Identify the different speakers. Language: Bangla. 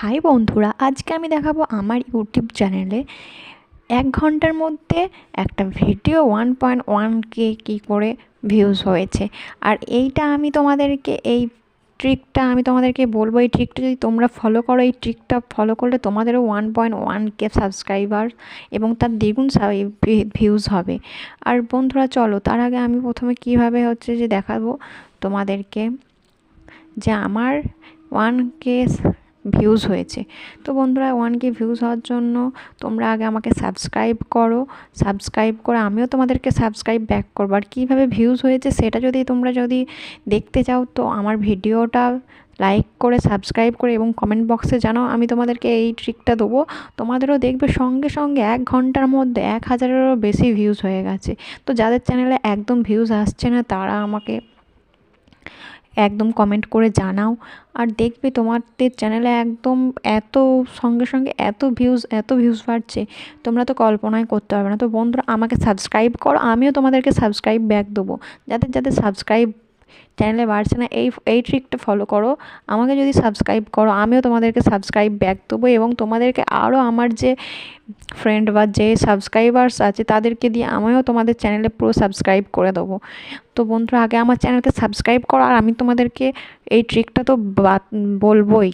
Speaker 1: হাই বন্ধুরা, আজকে আমি দেখাবো আমার ইউটিউব চ্যানেলে এক ঘণ্টার মধ্যে একটা video one point one K কী করে ভিউজ হয়েছে। আর এইটা আমি তোমাদেরকে, এই ট্রিকটা আমি তোমাদেরকে বলব, এই ট্রিকটা যদি তোমরা ফলো করো, এই ট্রিকটা ফলো করলে তোমাদেরও one point one K subscriber এবং তার দ্বিগুণ ভিউজ হবে। আর বন্ধুরা, চলো তার আগে আমি প্রথমে কীভাবে হচ্ছে যে দেখাবো তোমাদেরকে যে আমার ওয়ান কে ভিউজ হয়েছে। তো বন্ধুরা ওয়ান কে ভিউজ হওয়ার জন্য তোমরা আগে আমাকে সাবস্ক্রাইব করো। সাবস্ক্রাইব করে আমিও তোমাদেরকে সাবস্ক্রাইব ব্যাক করব। আর কীভাবে ভিউজ হয়েছে সেটা যদি তোমরা যদি দেখতে চাও, তো আমার ভিডিওটা লাইক করে সাবস্ক্রাইব করে এবং কমেন্ট বক্সে জানাও। আমি তোমাদেরকে এই ট্রিকটা দেবো। তোমাদেরও দেখবে সঙ্গে সঙ্গে এক ঘণ্টার মধ্যে এক হাজারেরও বেশি ভিউজ হয়ে গেছে। তো যাদের চ্যানেলে একদম ভিউজ আসছে না, তারা আমাকে একদম কমেন্ট করে জানাও। আর দেখবে তোমাদের চ্যানেলে একদম এত সঙ্গে সঙ্গে এত ভিউজ এত ভিউজ বাড়ছে। তোমরা তো কল্পনাই করতে পারবে না। তো বন্ধুরা, আমাকে সাবস্ক্রাইব করো, আমিও তোমাদেরকে সাবস্ক্রাইব ব্যাক দেবো। যাদের যাদের সাবস্ক্রাইব চ্যানেলে বাড়ছে না, এই এই ট্রিকটা ফলো করো। আমাকে যদি সাবস্ক্রাইব করো, আমিও তোমাদেরকে সাবস্ক্রাইব ব্যাক দেবো এবং তোমাদেরকে আরও আমার যে ফ্রেন্ড বা যে সাবস্ক্রাইবার্স আছে, তাদেরকে দিয়ে আমিও তোমাদের চ্যানেলে পুরো সাবস্ক্রাইব করে দেবো। তো বন্ধুরা, আগে আমার চ্যানেলকে সাবস্ক্রাইব করো, আর আমি তোমাদেরকে এই ট্রিকটা তো বলবোই।